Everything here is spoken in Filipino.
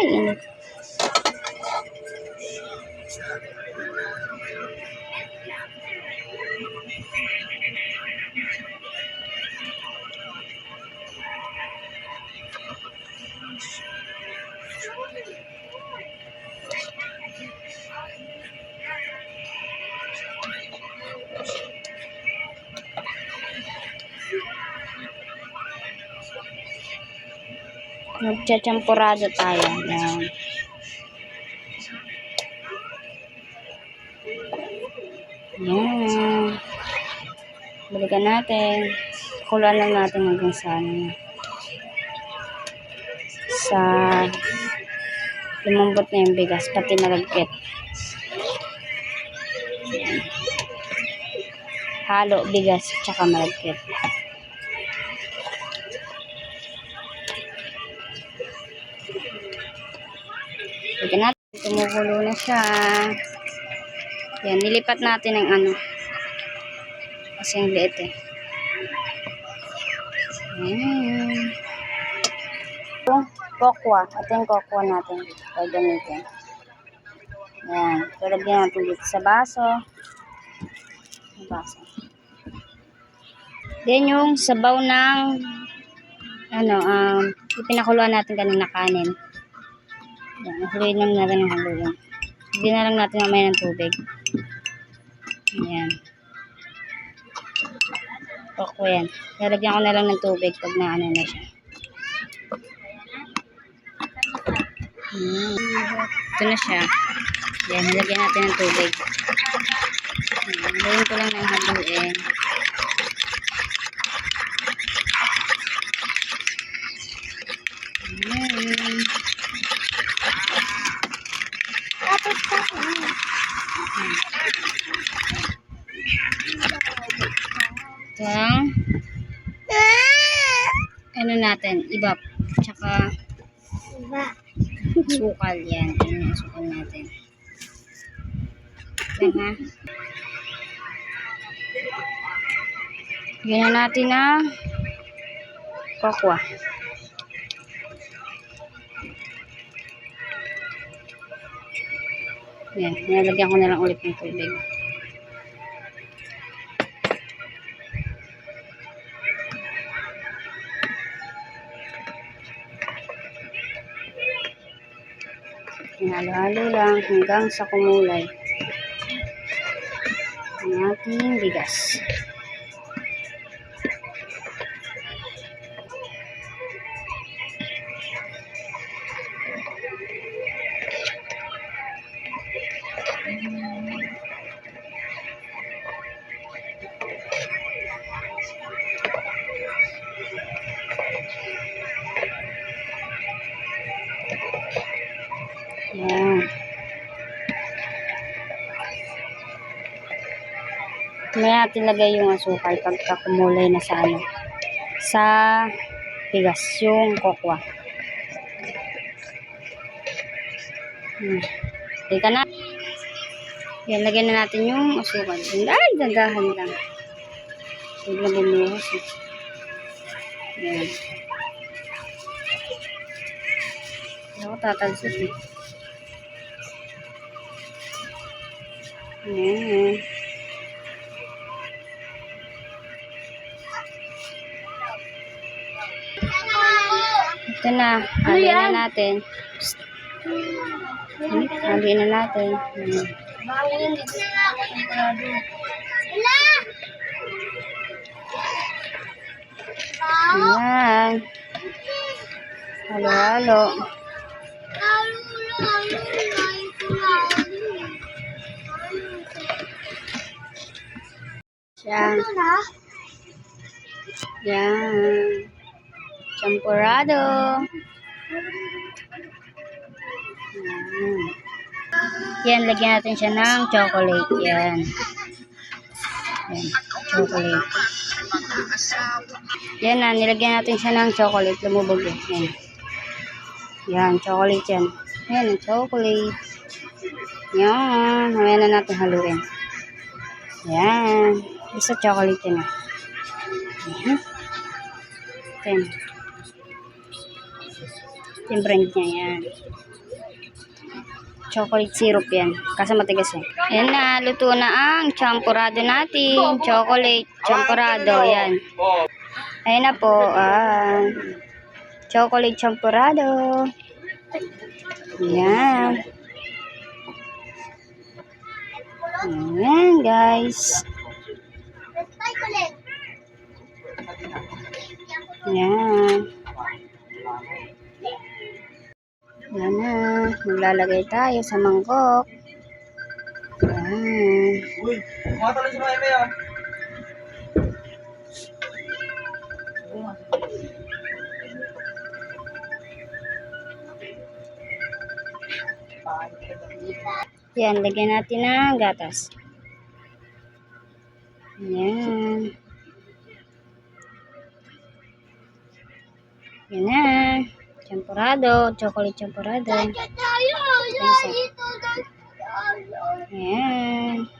Ay, Magchachampurado tayo. Yan. Yan. Balikan natin. Kulan lang natin hanggang sa ano. Sa lumambot na yung bigas, pati nalagkit. Halo, bigas, tsaka malagkit. Balikan natin. Tumukulo na siya. Yan, nilipat natin ang ano. Kasi ang liit eh. Ayan. Kokwa. Ito yung kokwa natin. Kaya gamitin. Ayan. Talagyan natin dito sa baso. Sa baso. Then yung sabaw ng ano, um, yung pinakuluan natin kanina kanin. Ayan, haluin naman natin ng haluin. Hindi na lang natin mamaya ng tubig. Ayan. Kokwa yan. Lalagyan ko na lang ng tubig pag na ano na siya. Hmm. Ito na siya. Yan, nalagyan natin ng tubig. Ayan, Haluin ko lang ng haluin. Ito ang ano natin, ibap. Tsaka sukal yan. Yan yung sukal natin. Yan ha. Ganyan natin na kokwa. Yan, nilagyan ko na lang ulit ng tubig. Halo-halo lang hanggang sa kumulay ang ating bigas. Yan. May natin lagay yung asukal pagka kumulay na sa ano. Sa bigas, yung kokwa. Hmm. Teka na. Yan, lagyan na natin yung asukal. Ay, dagahan lang. Biglang bumuhos eh. Yan. Ako tatalsik eh. Ayan. Ito na. Haliin na natin. Haliin na natin. Ayan. Halo-halo. Yan. Yan. Champurado. Yan. Yan, lagyan natin siya ng chocolate. Yan. Yan, chocolate. Yan na, nilagyan natin siya ng chocolate. Lumubog yun. Yan. Yan, chocolate yan. Yan, chocolate. Yan. Mamaya na natin haluin. Yan. Basta chocolate yan ah. Mhm. Yan. Ito yung brand niya yan. chocolate syrup yan. Kasi matigas eh. Yan na, luto na ang champurado natin. Chocolate champurado, yan. Ayan na po, ah, chocolate champurado. Yan. Ayan, guys. Yan. Yan na. Maglalagay tayo sa mangkok. Yan. Uy, kumatalan si Maya Maya. Yan, lagyan natin ng gatas. Ayan. Ayan na. Champurado. Chocolate champurado. Ayan. Ayan.